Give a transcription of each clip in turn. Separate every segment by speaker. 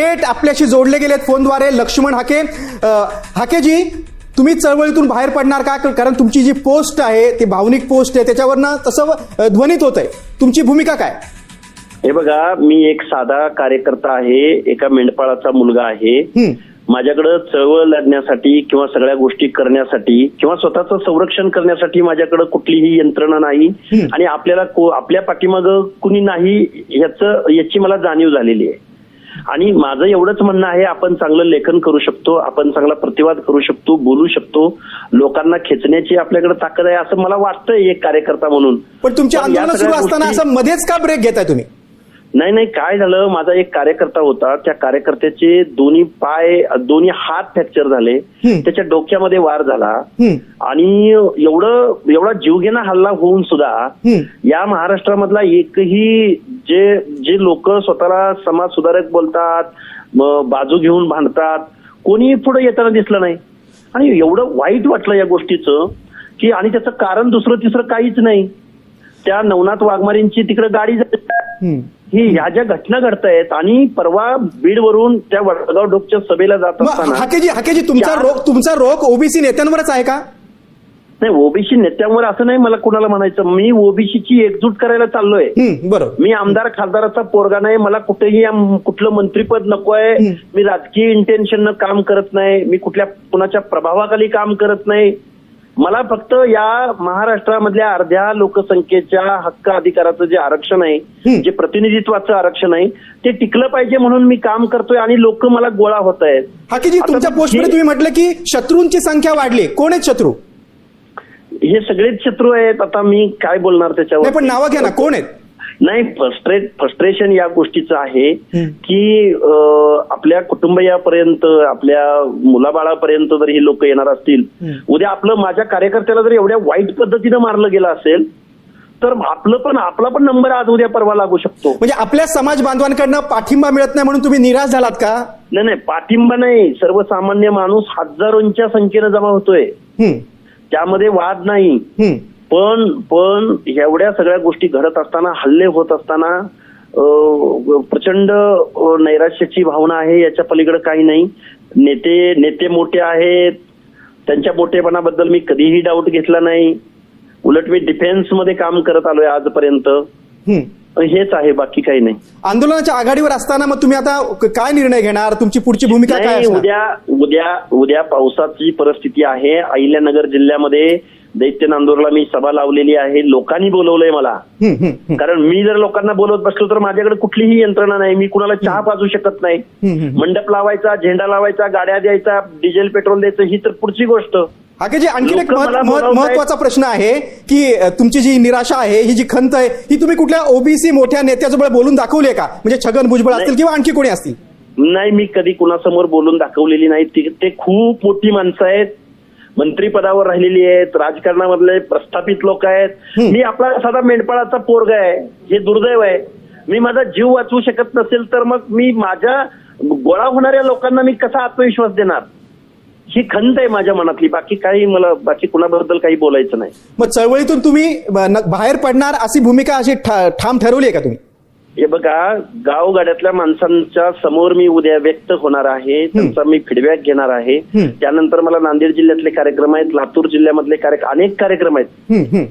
Speaker 1: थेट आपल्याशी जोडले गेलेत फोनद्वारे. लक्ष्मण हाके हाकेजी तुम्ही चळवळीतून बाहेर पडणार का? कारण तुमची जी पोस्ट आहे ती भावनिक पोस्ट आहे त्याच्यावरनं तसं ध्वनित होत आहे तुमची भूमिका काय?
Speaker 2: हे बघा मी एक साधा कार्यकर्ता आहे एका मेंढपाळाचा मुलगा आहे. माझ्याकडे चळवळ लढण्यासाठी किंवा सगळ्या गोष्टी करण्यासाठी किंवा स्वतःचं संरक्षण करण्यासाठी माझ्याकडे कुठलीही यंत्रणा नाही. आणि आपल्याला आपल्या पाठीमाग कुणी नाही याच याची मला जाणीव झालेली आहे. आणि माझं एवढंच म्हणणं आहे आपण चांगलं लेखन करू शकतो आपण चांगला प्रतिवाद करू शकतो बोलू शकतो लोकांना खेचण्याची आपल्याकडे ताकद आहे असं मला वाटतंय एक कार्यकर्ता म्हणून
Speaker 1: पण तुमची
Speaker 2: पण या
Speaker 1: आंदोलन सुरू असताना असं मध्येच का ब्रेक घेताय तुम्ही
Speaker 2: नाही नाही काय झालं माझा एक कार्यकर्ता होता त्या कार्यकर्त्याचे दोन्ही पाय दोन्ही हात फ्रॅक्चर झाले. त्याच्या डोक्यामध्ये वार झाला. आणि एवढं एवढा जीवघेणा हल्ला होऊन सुद्धा. या महाराष्ट्रामधला एकही जे जे लोक स्वतःला समाज सुधारक बोलतात बाजू घेऊन भांडतात कोणी पुढे येताना दिसलं नाही. आणि एवढं वाईट वाटलं या गोष्टीचं की आणि त्याचं कारण दुसरं तिसरं काहीच नाही. त्या नवनाथ वाघमारींची तिकडे गाडी जाते
Speaker 1: हं.
Speaker 2: ह्या ज्या घटना घडतायत आणि परवा बीडवरून त्या वडगाव डोकच्या सभेला जात असताना
Speaker 1: हाकेजी हाकेजी तुमचा रोग तुमचा रोग ओबीसी नेत्यांवरच आहे का?
Speaker 2: नाही ओबीसी नेत्यांवर असं नाही मला कुणाला म्हणायचं. मी ओबीसीची एकजूट करायला चाललोय.
Speaker 1: हं, बरोबर.
Speaker 2: मी आमदार खासदाराचा पोरगा नाही. मला कुठेही कुठलं मंत्रीपद नको आहे. मी राजकीय इंटेन्शन काम करत नाही. मी कुठल्या कुणाच्या प्रभावाखाली काम करत नाही. मला फक्त या महाराष्ट्रामधल्या अर्ध्या लोकसंख्येच्या हक्क अधिकाराचं जे आरक्षण आहे. जे प्रतिनिधित्वाचं आरक्षण आहे ते टिकलं पाहिजे म्हणून मी काम करतोय आणि लोक मला गोळा होत आहेत.
Speaker 1: तुमच्या पोस्टमध्ये तुम्ही म्हटलं की शत्रूंची संख्या वाढली. कोण आहेत शत्रू?
Speaker 2: हे सगळेच शत्रू आहेत. आता मी काय बोलणार त्याच्यावर?
Speaker 1: पण नावं घ्या ना. कोण आहेत?
Speaker 2: नाही फ्रस्ट्रेट फ्रस्ट्रेशन या गोष्टीचं आहे. की आपल्या कुटुंबियापर्यंत आपल्या मुलाबाळापर्यंत जर ही लोक येणार असतील. उद्या आपलं माझ्या कार्यकर्त्याला जर एवढ्या वाईट पद्धतीनं मारलं गेलं असेल तर आपलं पण आपला पण नंबर आज उद्या परवा लागू शकतो.
Speaker 1: म्हणजे आपल्या समाज बांधवांकडनं पाठिंबा मिळत नाही म्हणून तुम्ही निराश झालात का?
Speaker 2: नाही नाही पाठिंबा नाही. सर्वसामान्य माणूस हजारोंच्या संख्येनं जमा होतोय. त्यामध्ये वाद नाही. पण पण एवढ्या सगळ्या गोष्टी घडत असताना हल्ले होत असताना प्रचंड नैराश्याची भावना आहे याच्या पलीकडे काही नाही. नेते नेते मोठे आहेत. त्यांच्या मोठेपणाबद्दल मी कधीही डाऊट घेतला नाही. उलट मी डिफेन्समध्ये काम करत आलोय आजपर्यंत. हेच आहे बाकी काही नाही.
Speaker 1: आंदोलनाच्या आघाडीवर असताना मग तुम्ही आता काय निर्णय घेणार? तुमची पुढची भूमिका काय
Speaker 2: उद्या उद्या उद्या पावसाची परिस्थिती आहे. अहिल्यानगर जिल्ह्यामध्ये दैत्य नांदूरला मी सभा लावलेली आहे. लोकांनी बोलवलंय मला. कारण मी जर लोकांना बोलवत बसलो तर माझ्याकडे कुठलीही यंत्रणा नाही. मी कुणाला चहा पाजू शकत नाही. मंडप लावायचा झेंडा लावायचा गाड्या द्यायचा डिझेल पेट्रोल द्यायचं ही तर पुढची गोष्ट.
Speaker 1: हाकेजी आणखी एक. महत्त्वाचा प्रश्न आहे की तुमची जी निराशा आहे ही जी खंत आहे ही तुम्ही कुठल्या ओबीसी मोठ्या नेत्याजवळ बोलून दाखवली आहे का? म्हणजे छगन भुजबळ असतील. किंवा आणखी कोणी असतील?
Speaker 2: नाही मी कधी कुणासमोर बोलून दाखवलेली नाही. ती- खूप मोठी माणसं आहेत. मंत्रीपदावर राहिलेली आहेत. राजकारणामधले प्रस्थापित लोक आहेत. मी आपला साधा मेंढपाळाचा पोरगा आहे. हे दुर्दैव आहे. मी माझा जीव वाचवू शकत नसेल तर मग मी माझ्या गोळा होणाऱ्या लोकांना मी कसा आत्मविश्वास देणार? ही खंत आहे माझ्या मनातली. बाकी काही मला बाकी कुणाबद्दल काही बोलायचं नाही.
Speaker 1: मग चळवळीतून तुम्ही बाहेर पडणार अशी भूमिका अशी ठाम ठरवली आहे का तुम्ही?
Speaker 2: हे बघा गावगाड्यातल्या माणसांच्या समोर मी उद्या व्यक्त होणार आहे त्यांचा मी फीडबॅक घेणार आहे. त्यानंतर मला नांदेड जिल्ह्यातले कार्यक्रम आहेत लातूर जिल्ह्यामधले कार्यक्रम अनेक कार्यक्रम आहेत.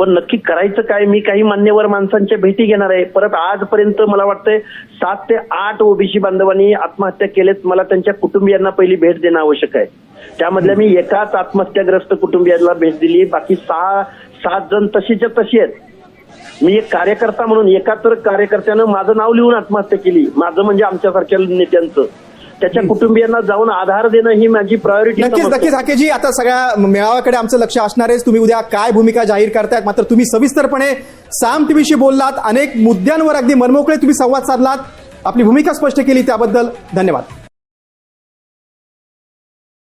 Speaker 2: पण नक्की करायचं काय? मी काही मान्यवर माणसांच्या भेटी घेणार आहे. परत आजपर्यंत मला वाटतंय सात ते आठ ओबीसी बांधवांनी आत्महत्या केलेत. मला त्यांच्या कुटुंबियांना पहिली भेट देणं आवश्यक आहे. त्यामधल्या मी एकाच आत्महत्याग्रस्त कुटुंबियांना भेट दिली. बाकी सहा सात जण तशीच्या तशी आहेत. मी एक कार्यकर्ता म्हणून एका तर कार्यकर्त्यानं माझं नाव लिहून आत्महत्या केली. माझं म्हणजे आमच्यासारख्या नेत्यांचं. त्याच्या कुटुंबियांना जाऊन आधार देणं ही माझी प्रायोरिटी
Speaker 1: नक्कीच नक्कीच हाकेजी आता सगळ्या मेळाव्याकडे आमचं लक्ष असणार आहे. तुम्ही उद्या काय भूमिका जाहीर करतायत मात्र तुम्ही सविस्तरपणे साम टीव्हीशी बोललात अनेक मुद्द्यांवर अगदी मनमोकळे तुम्ही संवाद साधलात. आपली भूमिका स्पष्ट केली त्याबद्दल धन्यवाद.